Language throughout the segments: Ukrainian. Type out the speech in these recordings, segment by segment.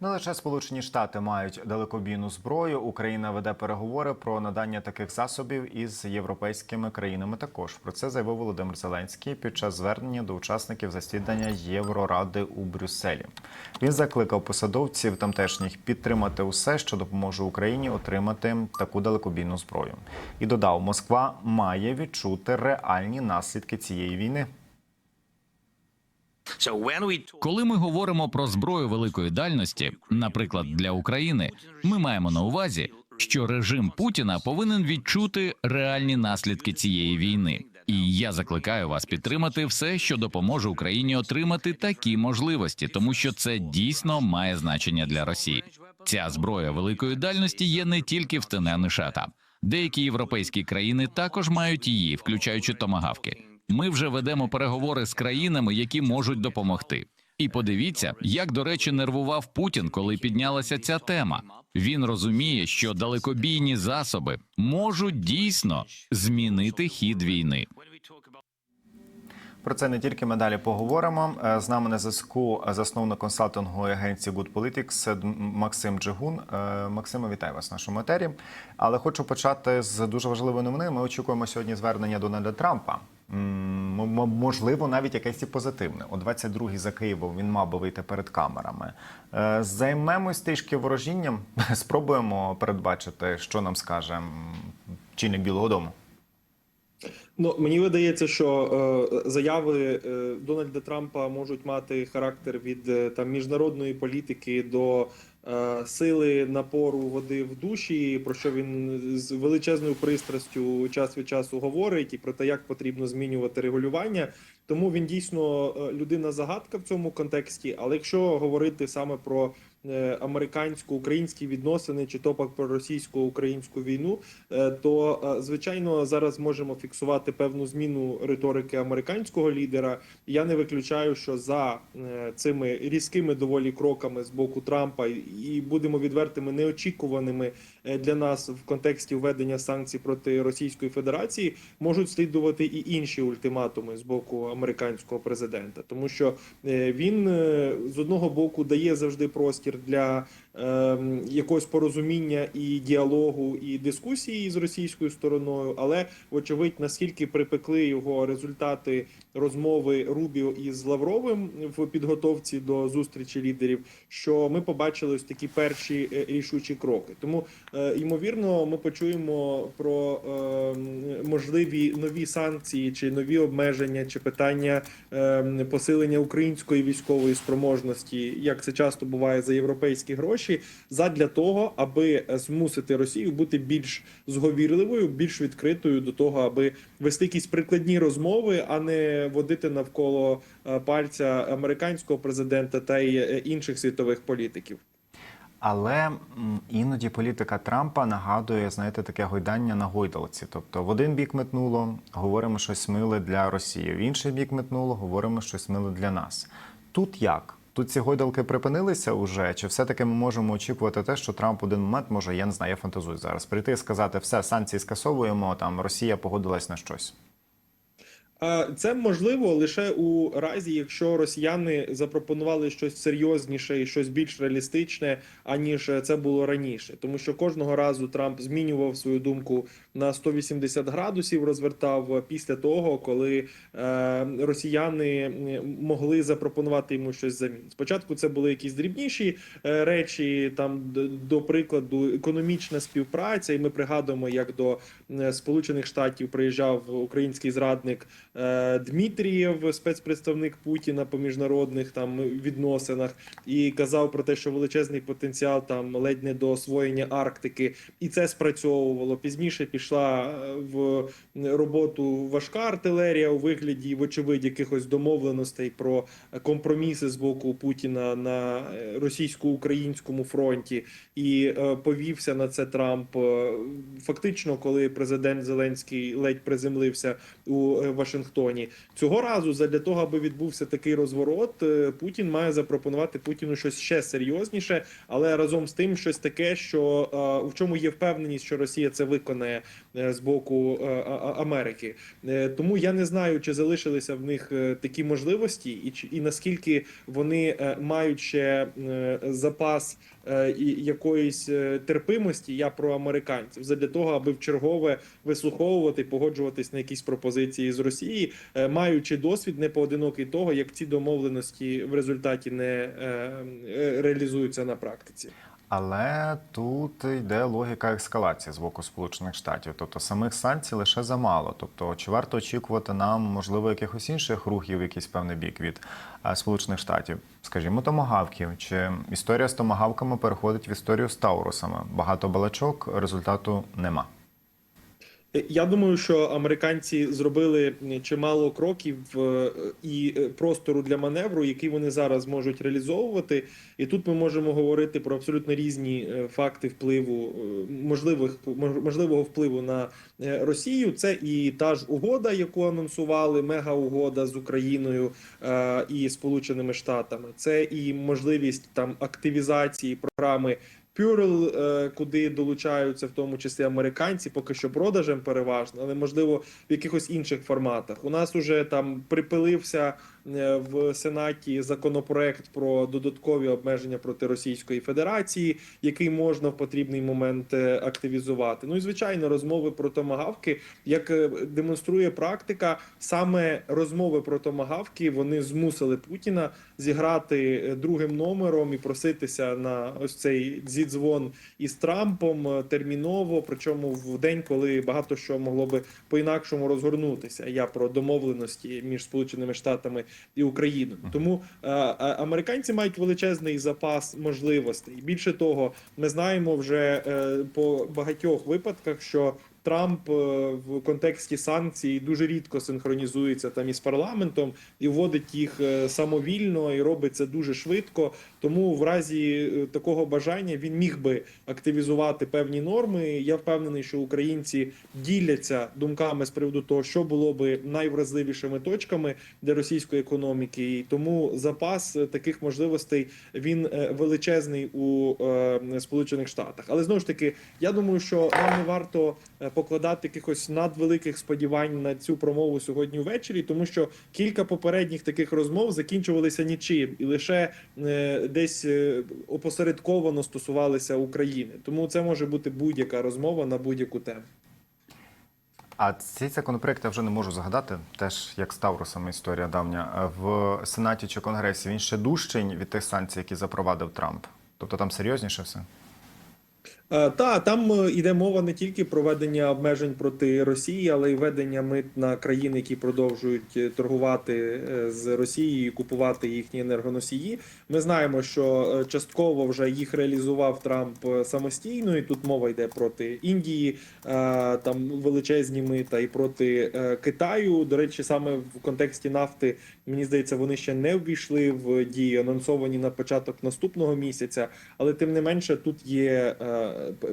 Не лише Сполучені Штати мають далекобійну зброю. Україна веде переговори про надання таких засобів із європейськими країнами. Також про це заявив Володимир Зеленський під час звернення до учасників засідання Євроради у Брюсселі. Він закликав посадовців тамтешніх підтримати усе, що допоможе Україні отримати таку далекобійну зброю. І додав, Москва має відчути реальні наслідки цієї війни. Коли ми говоримо про зброю великої дальності, наприклад, для України, ми маємо на увазі, що режим Путіна повинен відчути реальні наслідки цієї війни. І я закликаю вас підтримати все, що допоможе Україні отримати такі можливості, тому що це дійсно має значення для Росії. Ця зброя великої дальності є не тільки в США. Деякі європейські країни також мають її, включаючи томагавки. Ми вже ведемо переговори з країнами, які можуть допомогти. І подивіться, як до речі нервував Путін, коли піднялася ця тема. Він розуміє, що далекобійні засоби можуть дійсно змінити хід війни. Про це не тільки ми далі поговоримо. Е, З нами на зв'язку засновник консалтингової агенції Good Politics Д- Максим Джигун. Е, Максиме, вітаю вас в нашому етері. Але хочу почати з дуже важливої новини. Ми очікуємо сьогодні звернення Дональда Трампа. Можливо, навіть якесь і позитивне. О 22-й за Києвом він мав би вийти перед камерами. Е, Займемось трішки ворожінням. Спробуємо передбачити, що нам скаже чинник Білого Дому. Ну мені видається, що е, заяви е, Дональда Трампа можуть мати характер від е, там міжнародної політики до сили напору води в душі, про що він з величезною пристрастю час від часу говорить, і про те, як потрібно змінювати регулювання. Тому він дійсно е, людина загадка в цьому контексті. Але якщо говорити саме про е, американсько-українські відносини, чи то про російсько-українську війну, е, то е, звичайно зараз можемо фіксувати певну зміну риторики американського лідера. Я не виключаю, що за е, цими різкими доволі кроками з боку Трампа і- будемо відвертими неочікуваними е, для нас в контексті введення санкцій проти Російської Федерації можуть слідувати і інші ультиматуми з боку американського президента, тому що е, він е, з одного боку дає завжди простір для е, якогось порозуміння і діалогу і дискусії з російською стороною, але вочевидь наскільки припекли його результати розмови Рубіо із Лавровим в підготовці до зустрічі лідерів, що ми побачили ось такі перші е, рішучі кроки. Тому е, ймовірно, ми почуємо про е, можливі нові санкції чи нові обмеження, чи питання е, посилення української військової спроможності, як це часто буває за європейські гроші, задля того, аби змусити Росію бути більш зговірливою, більш відкритою до того, аби вести якісь прикладні розмови, а не водити навколо е, пальця американського президента та й е, інших світових політиків. Але іноді політика Трампа нагадує, знаєте, таке гойдання на гойдалці. Тобто в один бік метнуло, говоримо щось миле для Росії, в інший бік метнуло, говоримо щось миле для нас. Тут як? Тут ці гойдалки припинилися уже? Чи все-таки ми можемо очікувати те, що Трамп один момент може, я не знаю, я фантазую зараз, прийти і сказати, все, санкції скасовуємо, там Росія погодилась на щось. Це можливо лише у разі, якщо росіяни запропонували щось серйозніше і щось більш реалістичне, аніж це було раніше, тому що кожного разу Трамп змінював свою думку на 180 градусів, розвертав після того, коли е, росіяни могли запропонувати йому щось замін. Спочатку це були якісь дрібніші е, речі, там до прикладу, економічна співпраця, і ми пригадуємо, як до е, Сполучених Штатів приїжджав український зрадник. Е, Дмитрієв, спецпредставник Путіна по міжнародних там відносинах, і казав про те, що величезний потенціал там ледь не до освоєння Арктики, і це спрацьовувало. Пізніше пішла е, в роботу важка артилерія у вигляді, вочевидь, якихось домовленостей про компроміси з боку Путіна на російсько-українському фронті, і е, повівся на це Трамп. Фактично, коли президент Зеленський ледь приземлився у Вашингтоні, Вашингтоні. Цього разу, задля того, аби відбувся такий розворот, е, Путін має запропонувати Путіну щось ще серйозніше, але разом з тим щось таке, що е, в чому є впевненість, що Росія це виконає е, з боку е, Америки. Е, Тому я не знаю, чи залишилися в них е, такі можливості, і і наскільки вони е, мають ще е, запас е, і якоїсь е, терпимості. Я про американців задля того, аби в чергове вислуховувати, погоджуватись на якісь пропозиції з Росії, е, маючи досвід не поодинокий того, як ці домовленості в результаті не е, е, реалізуються на практиці. Але тут йде логіка ескалації з боку Сполучених Штатів. Тобто самих санкцій лише замало. Тобто, чи варто очікувати нам, можливо, якихось інших рухів, якийсь певний бік від Сполучених Штатів, скажімо, томагавків, чи історія з томагавками переходить в історію з Таурусами. Багато балачок, результату нема. Я думаю, що американці зробили чимало кроків е, і е, простору для маневру, який вони зараз можуть реалізовувати. І тут ми можемо говорити про абсолютно різні е, факти впливу е, можливих мож- можливого впливу на е, Росію. Це і та ж угода, яку анонсували, мега-угода з Україною е, і Сполученими Штатами. Це і можливість там активізації програми. Пюрл, е, куди долучаються в тому числі американці, поки що продажем переважно, але можливо в якихось інших форматах. У нас уже там припилився в Сенаті законопроект про додаткові обмеження проти Російської Федерації, який можна в потрібний момент е, активізувати. Ну і звичайно, розмови про томагавки, як е, демонструє практика, саме розмови про томагавки вони змусили Путіна зіграти е, другим номером і проситися на ось цей зідзвон із Трампом е, терміново, причому в день, коли багато що могло би по-інакшому розгорнутися. Я про домовленості між Сполученими Штатами і Україну. Тому е, е, американці мають величезний запас можливостей. Більше того, ми знаємо вже е, по багатьох випадках, що Трамп е, в контексті санкцій дуже рідко синхронізується там із парламентом і вводить їх е, самовільно і робить це дуже швидко. Тому в разі е, такого бажання він міг би активізувати певні норми. Я впевнений, що українці діляться думками з приводу того, що було би найвразливішими точками для російської економіки, і тому запас таких можливостей він величезний у Сполучених Штатах. Але знову ж таки, я думаю, що нам не варто покладати якихось надвеликих сподівань на цю промову сьогодні ввечері, тому що кілька попередніх таких розмов закінчувалися нічим і лише е, десь е, опосередковано стосувалися України. Тому це може бути будь-яка розмова на будь-яку тему. А цей законопроект я вже не можу згадати, теж як з Таурусами історія давня. В Сенаті чи Конгресі він ще дужчий від тих санкцій, які запровадив Трамп. Тобто там серйозніше все. Е, Та там е, йде мова не тільки про введення обмежень проти Росії, але й введення мит на країни, які продовжують е, торгувати з Росією, купувати їхні енергоносії. Ми знаємо, що частково вже їх реалізував Трамп самостійно, і тут мова йде проти Індії, там величезні мита, і проти Китаю. До речі, саме в контексті нафти, мені здається, вони ще не ввійшли в дії, анонсовані на початок наступного місяця. Але тим не менше, тут є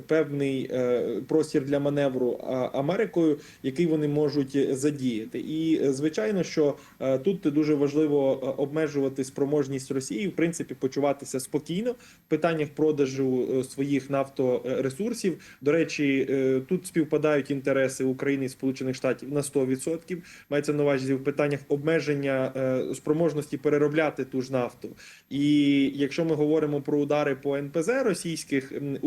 певний е, простір для маневру Америкою, який вони можуть задіяти. І е, звичайно, що е, тут дуже важливо е, обмежувати спроможність Росії, в принципі, почуватися спокійно в питаннях продажу е, своїх нафторесурсів. До речі, е, тут співпадають інтереси України і Сполучених Штатів на 100%. Мається на увазі в питаннях обмеження е, спроможності переробляти ту ж нафту. І якщо ми говоримо про удари по НПЗ російських м,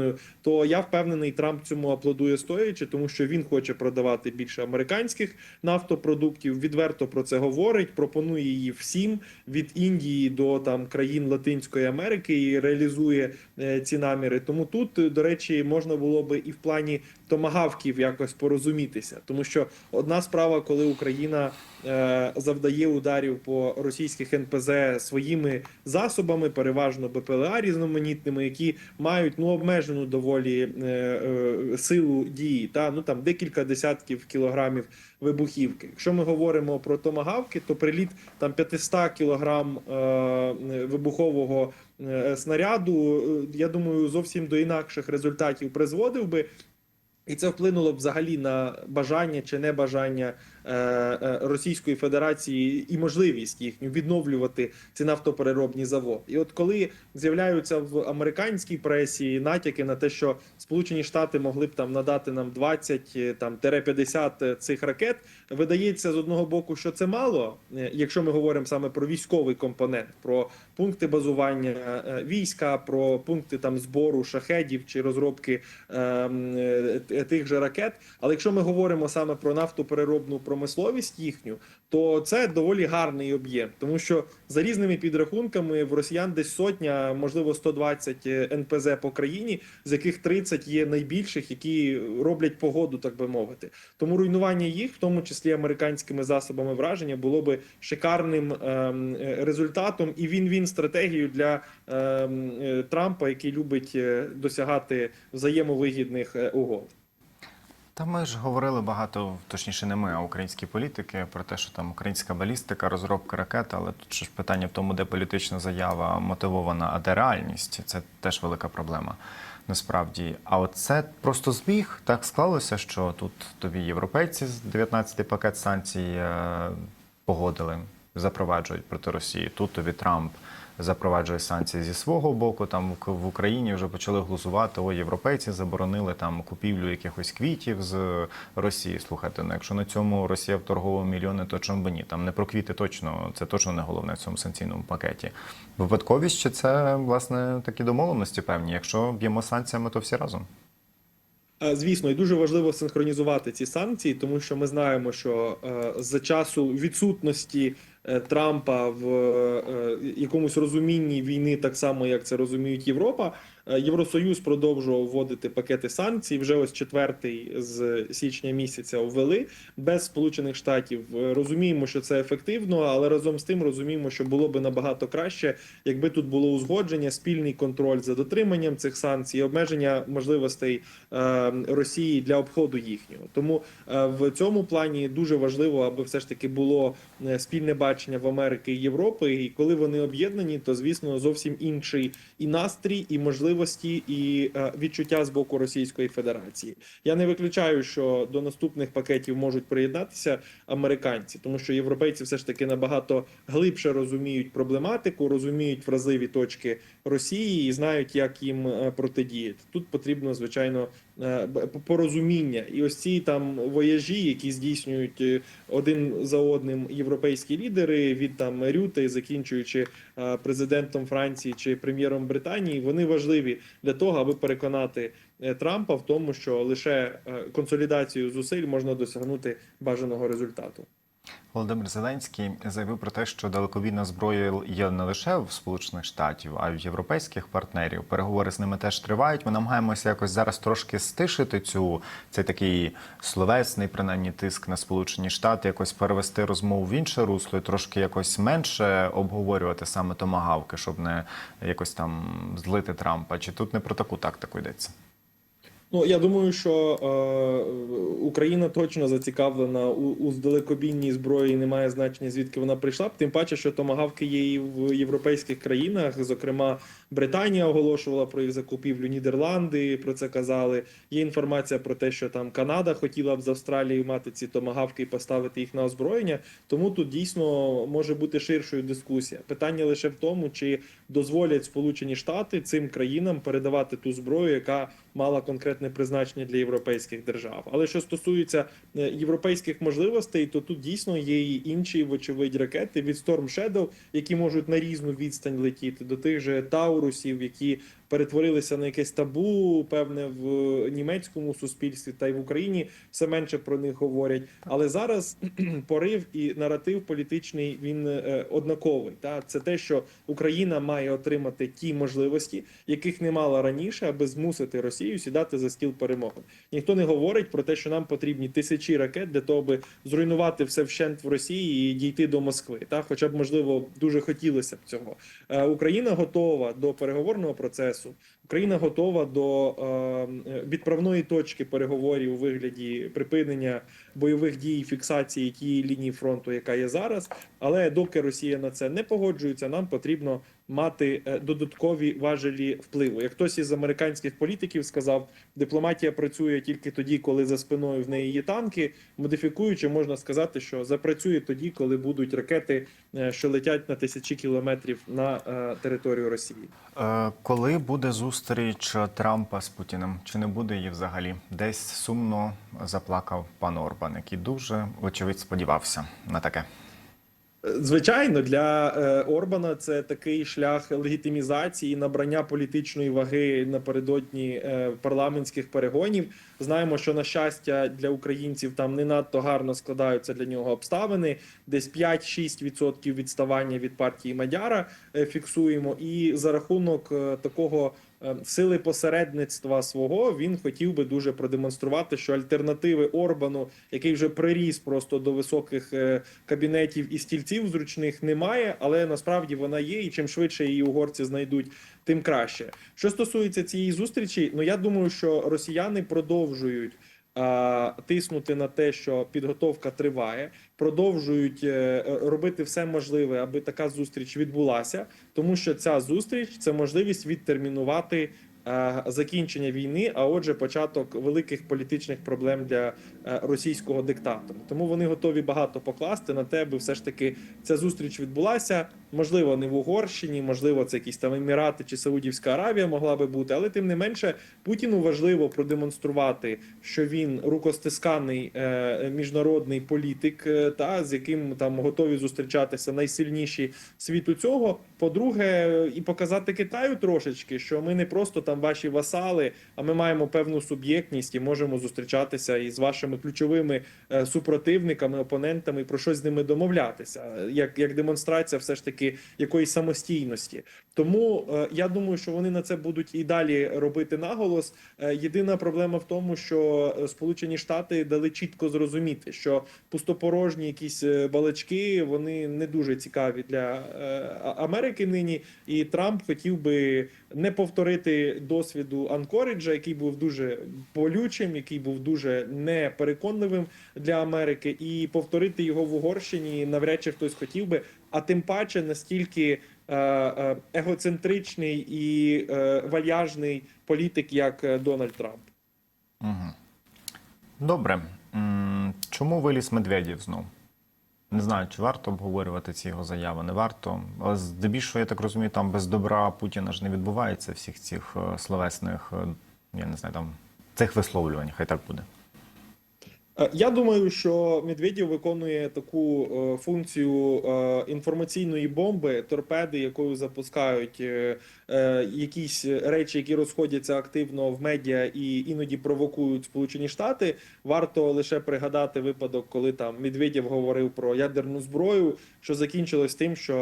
Україною, то я впевнений, Трамп цьому аплодує стоячи, тому що він хоче продавати більше американських нафтопродуктів. Відверто про це говорить. Пропонує її всім від Індії до там країн Латинської Америки і реалізує е, ці наміри. Тому тут, до речі, можна було би і в плані томагавків якось порозумітися, тому що одна справа, коли Україна е, завдає ударів по російських НПЗ своїми засобами, переважно БПЛА різноманітними, які мають ну обмежену доволі е, е, силу дії, та ну там декілька десятків кілограмів вибухівки. Якщо ми говоримо про томагавки, то приліт там 500 кілограм е, вибухового е, снаряду, е, я думаю, зовсім до інакших результатів призводив би. І це вплинуло б взагалі на бажання чи небажання Російської Федерації і можливість їхню відновлювати ці нафтопереробні заводи. І от коли з'являються в американській пресі натяки на те, що Сполучені Штати могли б там надати нам 20 е, там тере 50 цих ракет, видається з одного боку, що це мало, е, якщо ми говоримо саме про військовий компонент, про пункти базування е, війська, про пункти там збору шахедів чи розробки ем, е, тих же ракет. Але якщо ми говоримо саме про нафтопереробну промисловість їхню, то це доволі гарний об'єм, тому що за різними підрахунками в росіян десь сотня, можливо, 120 НПЗ по країні, з яких 30 є найбільших, які роблять погоду, так би мовити. Тому руйнування їх, в тому числі американськими засобами враження, було би шикарним ем, е, результатом і він-він стратегією для ем, е, Трампа, який любить е, досягати взаємовигідних е, угод. Та ми ж говорили багато, точніше, не ми, а українські політики, про те, що там українська балістика, розробка ракет, але тут ж питання в тому, де політична заява мотивована, а де реальність. Це теж велика проблема. Насправді, а от це просто збіг. Так склалося, що тут тобі європейці з 19 пакет санкцій е, погодили, запроваджують проти Росії. Тут тобі Трамп запроваджує санкції зі свого боку. Там в- Україні вже почали глузувати. О, європейці заборонили там купівлю якихось квітів з Росії. Слухайте, ну якщо на цьому Росія вторгувала мільйони, то чому б ні? Там не про квіти точно, це точно не головне в цьому санкційному пакеті. Випадковість чи це власне такі домовленості певні? Якщо б'ємо санкціями, то всі разом. Е, Звісно, і дуже важливо синхронізувати ці санкції, тому що ми знаємо, що е, за часу відсутності Трампа в е, якомусь розумінні війни, так само як це розуміють Європа, е, Євросоюз продовжував вводити пакети санкцій. Вже ось четвертий з січня місяця ввели без Сполучених Штатів. Е, Розуміємо, що це ефективно, але разом з тим розуміємо, що було би набагато краще, якби тут було узгодження, спільний контроль за дотриманням цих санкцій, обмеження можливостей е, Росії для обходу їхнього. Тому е, в цьому плані дуже важливо, аби все ж таки було е, спільне бачення в Америки і Європи. І коли вони об'єднані, то звісно зовсім інший і настрій, і можливості, і е, відчуття з боку Російської Федерації. Я не виключаю, що до наступних пакетів можуть приєднатися американці, тому що європейці все ж таки набагато глибше розуміють проблематику, розуміють вразливі точки Росії і знають, як їм е, протидіяти. Тут потрібно звичайно е, порозуміння, і ось ці там вояжі, які здійснюють е, один за одним європейські лідери від там Рюти, закінчуючи президентом Франції чи прем'єром Британії, вони важливі для того, аби переконати Трампа в тому, що лише консолідацією зусиль можна досягнути бажаного результату. Володимир Зеленський заявив про те, що далекобійна зброя є не лише в Сполучених Штатів, а й в європейських партнерів. Переговори з ними теж тривають. Ми намагаємося якось зараз трошки стишити цю цей такий словесний, принаймні, тиск на Сполучені Штати, якось перевести розмову в інше русло і трошки якось менше обговорювати саме томагавки, щоб не якось там злити Трампа. Чи тут не про таку тактику йдеться? Ну я думаю, що е, Україна точно зацікавлена у, у далекобійній зброї. Немає значення звідки вона прийшла. Тим паче, що томагавки є і в європейських країнах. Зокрема, Британія оголошувала про їх закупівлю. Нідерланди про це казали. Є інформація про те, що там Канада хотіла б з Австралією мати ці томагавки і поставити їх на озброєння. Тому тут дійсно може бути ширшою дискусія. Питання лише в тому, чи дозволять Сполучені Штати цим країнам передавати ту зброю, яка мала конкретне призначення для європейських держав. Але що стосується е, європейських можливостей, то тут дійсно є і інші, вочевидь, ракети від Storm Shadow, які можуть на різну відстань летіти, до тих же Таурусів, які перетворилися на якесь табу, певне в німецькому суспільстві та й в Україні все менше про них говорять. Але зараз порив і наратив політичний він е, однаковий. Та це те, що Україна має отримати ті можливості, яких не мала раніше, аби змусити Росію сідати за стіл перемовин. Ніхто не говорить про те, що нам потрібні тисячі ракет для того, аби зруйнувати все вщент в Росії і дійти до Москви. Та, хоча б можливо дуже хотілося б цього. Е, Україна готова до переговорного процесу. Україна готова до е, відправної точки переговорів у вигляді припинення бойових дій, фіксації тієї лінії фронту, яка є зараз. Але доки Росія на це не погоджується, нам потрібно мати е, додаткові важелі впливу. Як хтось із американських політиків сказав, дипломатія працює тільки тоді, коли за спиною в неї є танки. Модифікуючи, можна сказати, що запрацює тоді, коли будуть ракети, е, що летять на тисячі кілометрів на е, територію Росії. Коли буде зустріч Трампа з Путіним? Чи не буде її взагалі? Десь сумно заплакав пан Орбан, який дуже очевидь сподівався на таке. Звичайно, для е, Орбана це такий шлях легітимізації, набрання політичної ваги напередодні е, парламентських перегонів. Знаємо, що на щастя для українців там не надто гарно складаються для нього обставини. Десь 5-6% відставання від партії Мадяра е, фіксуємо. І за рахунок такого сили посередництва свого він хотів би дуже продемонструвати, що альтернативи Орбану, який вже приріс просто до високих е, кабінетів і стільців зручних, немає, але насправді вона є, і чим швидше її угорці знайдуть, тим краще. Що стосується цієї зустрічі, ну я думаю, що росіяни продовжують. Тиснути на те, що підготовка триває, продовжують е, робити все можливе, аби така зустріч відбулася, тому що ця зустріч це можливість відтермінувати е, закінчення війни, а отже, початок великих політичних проблем для е, російського диктатора. Тому вони готові багато покласти на те, аби все ж таки ця зустріч відбулася. Можливо, не в Угорщині, можливо, це якісь там Емірати чи Саудівська Аравія могла би бути, але тим не менше Путіну важливо продемонструвати, що він рукостисканий е, міжнародний політик, е, та з яким там готові зустрічатися найсильніші світу цього. По-друге, і показати Китаю трошечки, що ми не просто там ваші васали, а ми маємо певну суб'єктність і можемо зустрічатися із вашими ключовими е, супротивниками, опонентами, про щось з ними домовлятися, як, як демонстрація, все ж таки якоїсь самостійності. Тому е, я думаю, що вони на це будуть і далі робити наголос. Е, єдина проблема в тому, що е, Сполучені Штати дали чітко зрозуміти, що пустопорожні якісь балачки вони не дуже цікаві для Америки нині. І Трамп хотів би не повторити досвіду Анкоріджа, який був дуже болючим, який був дуже непереконливим для Америки, і повторити його в Угорщині навряд чи хтось хотів би. А тим паче настільки е, е, егоцентричний і е, вальяжний політик, як Дональд Трамп. Угу. Добре. Чому виліз Медведєв знов? Не знаю, чи варто обговорювати ці його заяви, не варто. Здебільшого, я так розумію, там без добра Путіна ж не відбувається всіх цих словесних, я не знаю, там цих висловлювань, хай так буде. Е, Я думаю, що Медведєв виконує таку е, функцію е, інформаційної бомби, торпеди, якою запускають якісь речі, які розходяться активно в медіа і іноді провокують Сполучені Штати. Варто лише пригадати випадок, коли там Медведєв говорив про ядерну зброю, що закінчилось тим, що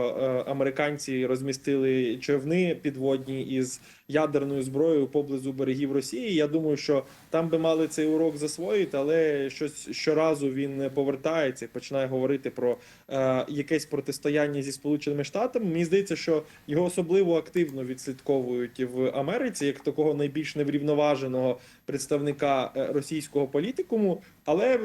американці розмістили човни підводні із ядерною зброєю поблизу берегів Росії. Я думаю, що там би мали цей урок засвоїти, але щось щоразу він повертається і починає говорити про е, якесь протистояння зі Сполученими Штатами. Мені здається, що його особливо активно відслідковують в Америці як такого найбільш неврівноваженого представника е, російського політикуму. Але е,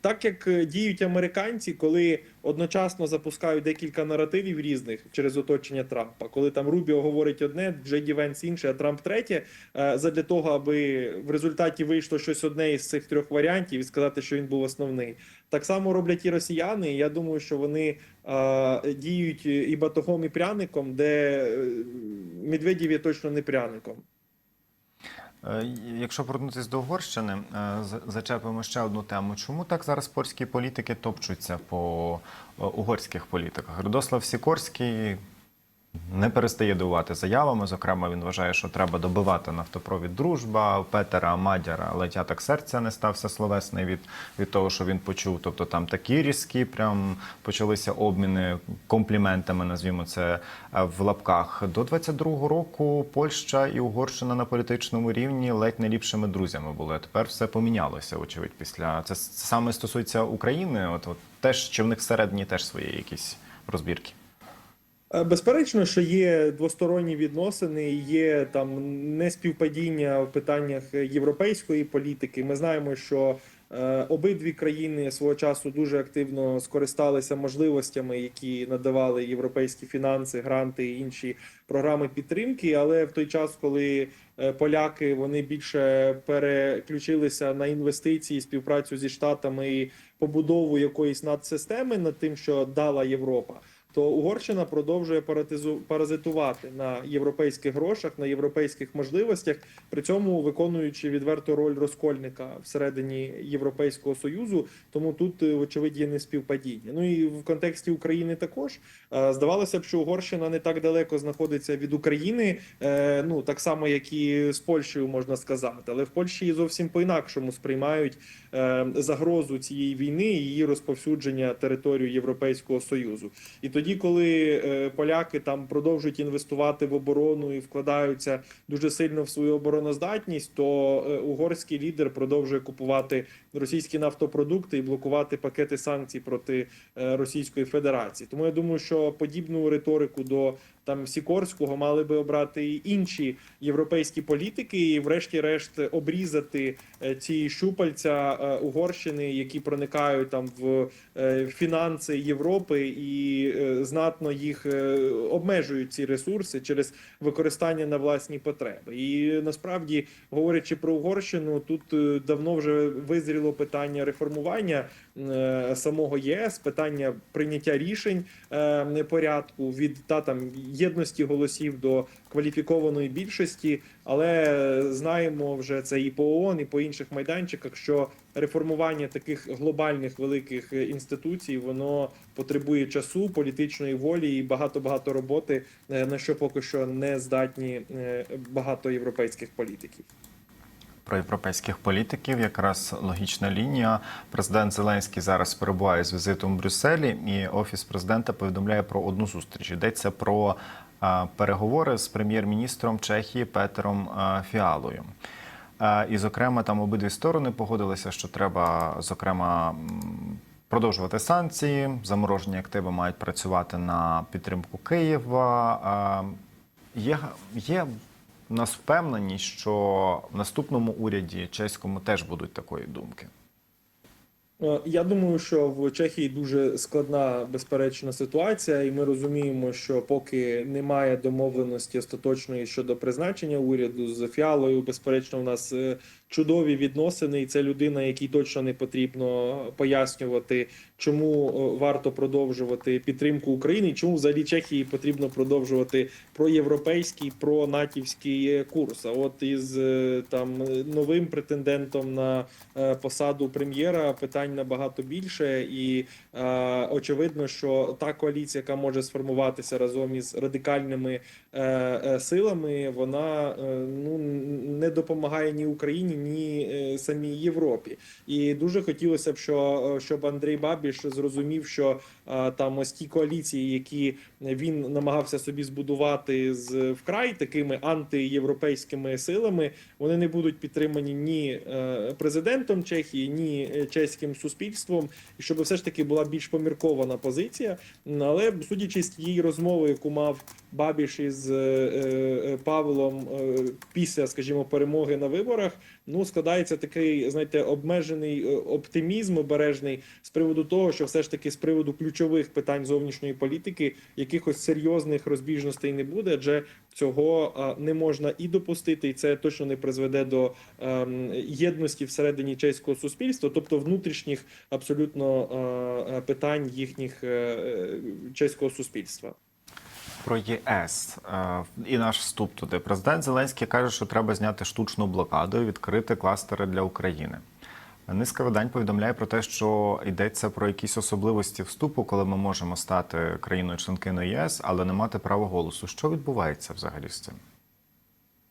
так як е, діють американці, коли одночасно запускають декілька наративів різних через оточення Трампа, коли там Рубіо говорить одне, Джеді Венс інше, а Трамп третє, задля того, аби в результаті вийшло щось одне із цих трьох варіантів і сказати, що він був основний. Так само роблять і росіяни. Я думаю, що вони діють і батогом, і пряником, де Медведєв точно не пряником. Е, Якщо повернутися до Угорщини, е, зачепимо ще одну тему. Чому так зараз польські політики топчуться по е, угорських політиках? Радослав Сікорський не перестає дивувати заявами. Зокрема, він вважає, що треба добивати нафтопровід дружба. Петера Мадяра летя так серця не стався словесний від, від того, що він почув. Тобто там такі різкі, прям почалися обміни компліментами, назвімо це е, в лапках. До 22-го року Польща і Угорщина на політичному рівні ледь не ліпшими друзями були. Тепер все помінялося, очевидь. Після це саме стосується України. От, от теж чи в них всередині теж свої якісь розбірки. Е, Безперечно, що є двосторонні відносини, є там неспівпадіння в питаннях європейської політики. Ми знаємо, що Е, Обидві країни свого часу дуже активно скористалися можливостями, які надавали європейські фінанси, гранти і інші програми підтримки. Але в той час, коли е, поляки вони більше переключилися на інвестиції, співпрацю зі штатами і побудову якоїсь надсистеми над тим, що дала Європа. То Угорщина продовжує паразитувати на європейських грошах, на європейських можливостях, при цьому виконуючи відверту роль розкольника всередині Європейського союзу. Тому тут е, вочевидь є неспівпадіння. Ну і в контексті України також Е, здавалося б, що Угорщина не так далеко знаходиться від України, е, ну так само, як і з Польщею можна сказати. Але в Польщі зовсім по-інакшому сприймають е, загрозу цієї війни і її розповсюдження територію Європейського союзу. І тоді, коли е, поляки там продовжують інвестувати в оборону і вкладаються дуже сильно в свою обороноздатність, то е, угорський лідер продовжує купувати російські нафтопродукти і блокувати пакети санкцій проти е, Російської Федерації. Тому я думаю, що подібну риторику до там Сікорського мали би обрати і інші європейські політики, і, врешті-решт, обрізати е, ці щупальця е, Угорщини, які проникають там в е, фінанси Європи і знатно їх обмежують ці ресурси через використання на власні потреби. І насправді, говорячи про Угорщину, тут давно вже визріло питання реформування самого ЄС, питання прийняття рішень е, порядку від та там єдності голосів до кваліфікованої більшості. Але знаємо вже це і по ООН, і по інших майданчиках, що реформування таких глобальних великих е, інституцій воно потребує часу, політичної волі і багато багато роботи, е, на що поки що не здатні е, багато європейських політиків. Про європейських політиків якраз логічна лінія. Президент Зеленський зараз перебуває з візитом в Брюсселі, і офіс президента повідомляє про одну зустріч. Йдеться про е, переговори з прем'єр-міністром Чехії Петером е, Фіалою. Е, І, зокрема, там обидві сторони погодилися, що треба, зокрема, продовжувати санкції, заморожені активи мають працювати на підтримку Києва. Є, є нас впевненість, що в наступному уряді чеському теж будуть такої думки. Е, Я думаю, що в Чехії дуже складна безперечна ситуація, і ми розуміємо, що поки немає домовленості остаточної щодо призначення уряду з фіалою, безперечно, у нас е, чудові відносини, і це людина, якій точно не потрібно пояснювати, чому е, варто продовжувати підтримку України, чому взагалі Чехії потрібно продовжувати проєвропейський, пронатівський курс. А от із е, там новим претендентом на е, посаду прем'єра питань набагато більше, і е, очевидно, що та коаліція, яка може сформуватися разом із радикальними е, е, силами, вона е, ну не допомагає ні Україні, ні е, самій Європі. І дуже хотілося б, що е, щоб Андрій Бабіш зрозумів, що е, там ось ті коаліції, які він намагався собі збудувати з вкрай такими антиєвропейськими силами, вони не будуть підтримані ні президентом Чехії, ні чеським суспільством, і щоб все ж таки була більш поміркована позиція. Але судячи з тієї розмови, яку мав Бабіш із е, е, Павлом е, після, скажімо, перемоги на виборах, ну складається такий, знаєте, обмежений оптимізм обережний з приводу того, що все ж таки з приводу ключових питань зовнішньої політики якихось серйозних розбіжностей не буде, адже цього не можна і допустити, і це точно не призведе до ем, єдності всередині чеського суспільства, тобто внутрішніх абсолютно питань їхніх чеського суспільства. Про ЄС е, і наш вступ туди. Президент Зеленський каже, що треба зняти штучну блокаду і відкрити кластери для України. Низка видань повідомляє про те, що йдеться про якісь особливості вступу, коли ми можемо стати країною-членкиною ЄС, але не мати права голосу. Що відбувається взагалі з цим?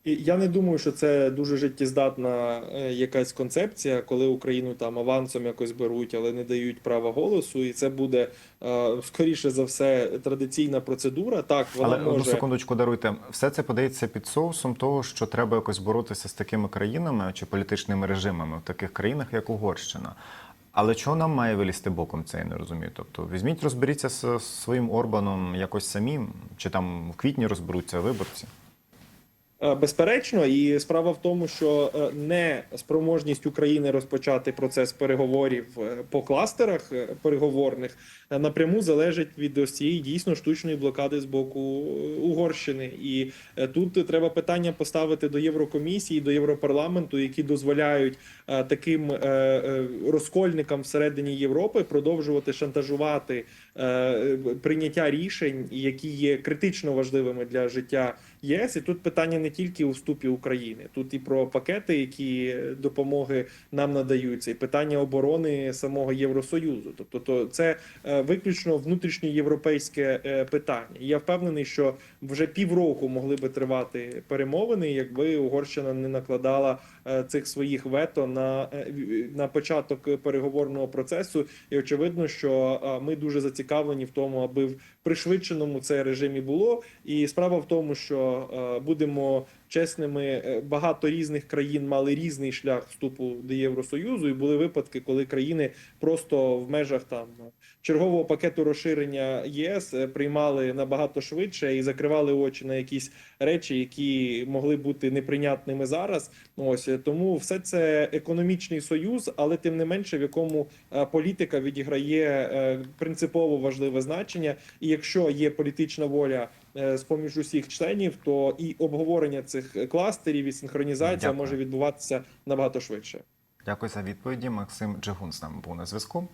Я не думаю, що це дуже життєздатна е, якась концепція, коли Україну там авансом якось беруть, але не дають права голосу, і це буде е, скоріше за все традиційна процедура. Так вона Але одну може секундочку даруйте. Все це подається під соусом того, що треба якось боротися з такими країнами чи політичними режимами в таких країнах, як Угорщина. Але чого нам має вилізти боком, це я не розумію. Тобто візьміть, розберіться з своїм Орбаном якось самим, чи там в квітні розберуться виборці. Е, Безперечно, і справа в тому, що е, не спроможність України розпочати процес переговорів е, по кластерах переговорних напряму залежить від ось цієї дійсно штучної блокади з боку Угорщини. І тут треба питання поставити до Єврокомісії, до Європарламенту, які дозволяють таким розкольникам всередині Європи продовжувати шантажувати прийняття рішень, які є критично важливими для життя ЄС. І тут питання не тільки у вступі України, тут і про пакети, які допомоги нам надаються, і питання оборони самого Євросоюзу. Тобто, то це е, виключно внутрішньоєвропейське е, питання. І я впевнений, що вже півроку могли би тривати перемовини, якби Угорщина не накладала е, цих своїх вето на, е, на початок переговорного процесу. І очевидно, що е, ми дуже зацікавлені в тому, аби в пришвидшеному це режимі було. І справа в тому, що будемо чесними, багато різних країн мали різний шлях вступу до Євросоюзу, і були випадки, коли країни просто в межах там чергового пакету розширення ЄС е, приймали набагато швидше і закривали очі на якісь речі, які могли бути неприйнятними зараз. Ось е, тому все це економічний союз, але тим не менше, в якому е, політика відіграє принципово важливе значення. І якщо є політична воля з поміж усіх членів, то і обговорення цих кластерів і синхронізація Дякую. може відбуватися набагато швидше. Дякую за відповіді. Максим Джигун з нами був на зв'язку.